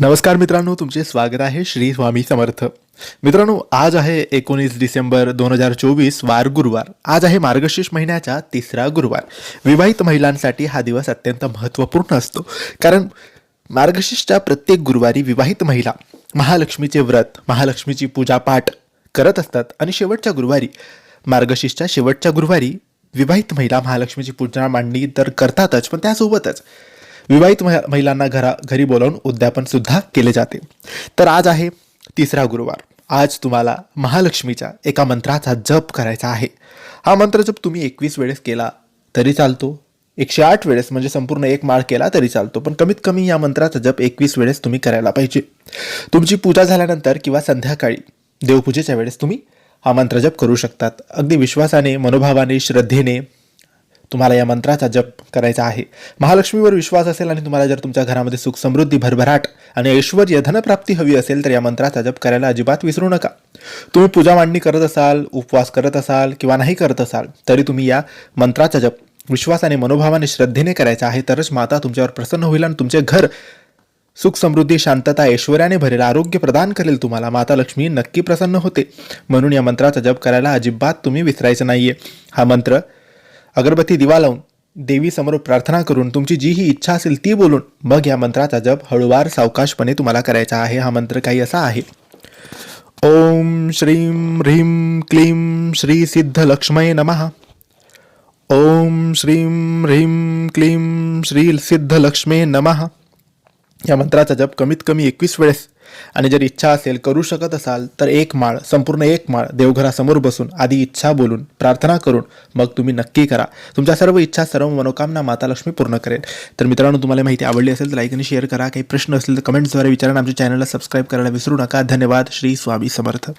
नमस्कार मित्रांनो तुमचे स्वागत आहे श्री स्वामी समर्थ. मित्रांनो आज आहे एकोणीस डिसेंबर दोन हजार चोवीस वार गुरुवार. आज आहे मार्गशीर्ष महिन्याचा तिसरा गुरुवार. विवाहित महिलांसाठी हा दिवस अत्यंत महत्त्वपूर्ण असतो. कारण मार्गशीर्षच्या प्रत्येक गुरुवारी विवाहित महिला महालक्ष्मीचे व्रत महालक्ष्मीची पूजापाठ करत असतात. आणि शेवटच्या गुरुवारी मार्गशीर्षच्या शेवटच्या गुरुवारी विवाहित महिला महालक्ष्मीची पूजा मांडणी तर करतातच पण त्यासोबतच विवाहित महिलांना घरा घरी बोलावून उद्यापन सुद्धा केले जाते. तर आज आहे तिसरा गुरुवार. आज तुम्हाला महालक्ष्मीच्या एका मंत्राचा जप करायचा आहे. हा मंत्र जप तुम्ही एकवीस वेळेस केला तरी चालतो. एकशे आठ वेळेस म्हणजे संपूर्ण एक माळ केला तरी चालतो. पण कमीत कमी या मंत्राचा जप एकवीस वेळेस तुम्ही करायला पाहिजे. तुमची पूजा झाल्यानंतर किंवा संध्याकाळी देवपूजेच्या वेळेस तुम्ही हा मंत्र जप करू शकतात. अगदी विश्वासाने मनोभावाने श्रद्धेने तुम्हाला या मंत्राचा जप करायचा आहे. महालक्ष्मीवर विश्वास असेल आणि तुम्हाला जर तुमच्या घरामध्ये सुख समृद्धी भरभराट आणि ऐश्वर्य धनप्राप्ती हवी असेल तर या मंत्राचा जप करायला अजिबात विसरू नका. तुम्ही पूजा मांडणी करत असाल उपवास करत असाल किंवा नाही करत असाल तरी तुम्ही या मंत्राचा जप विश्वासाने मनोभावाने श्रद्धेने करायचा आहे. तरच माता तुमच्यावर प्रसन्न होईल आणि तुमचे घर सुख समृद्धी शांतता ऐश्वर्याने भरेल आरोग्य प्रदान करेल तुम्हाला. माता लक्ष्मी नक्की प्रसन्न होते. म्हणून या मंत्राचा जप करायला अजिबात तुम्ही विसरायचं नाहीये. हा मंत्र अगरबत्ती दिवा लावून देवीसमोर प्रार्थना करून तुमची जी ही इच्छा असेल ती बोलून मग या मंत्राचा जप हळूवार सावकाशपणे तुम्हाला करायचा आहे. हा मंत्र काही असा आहे. ओम श्रीं ह्रीं क्लीं श्री सिद्ध लक्ष्मये नमः. ओम श्रीं ह्रीं क्लीं श्री सिद्ध लक्ष्मे नमः. या मंत्राचा जप कमीत कमी एकवीस वेळेस आणि जर इच्छा असेल करू शकत असाल तर एक माळ संपूर्ण एक माळ देवघरासमोर बसून आधी इच्छा बोलून प्रार्थना करून मग तुम्ही नक्की करा. तुमच्या सर्व इच्छा सर्व मनोकामना माता लक्ष्मी पूर्ण करेल. तर मित्रांनो तुम्हाला माहिती आवडली असेल तर लाईक आणि शेअर करा. काही प्रश्न असतील तर कमेंट्सद्वारे विचारा आमच्या चॅनलला सबस्क्राईब करायला विसरू नका. धन्यवाद. श्री स्वामी समर्थ.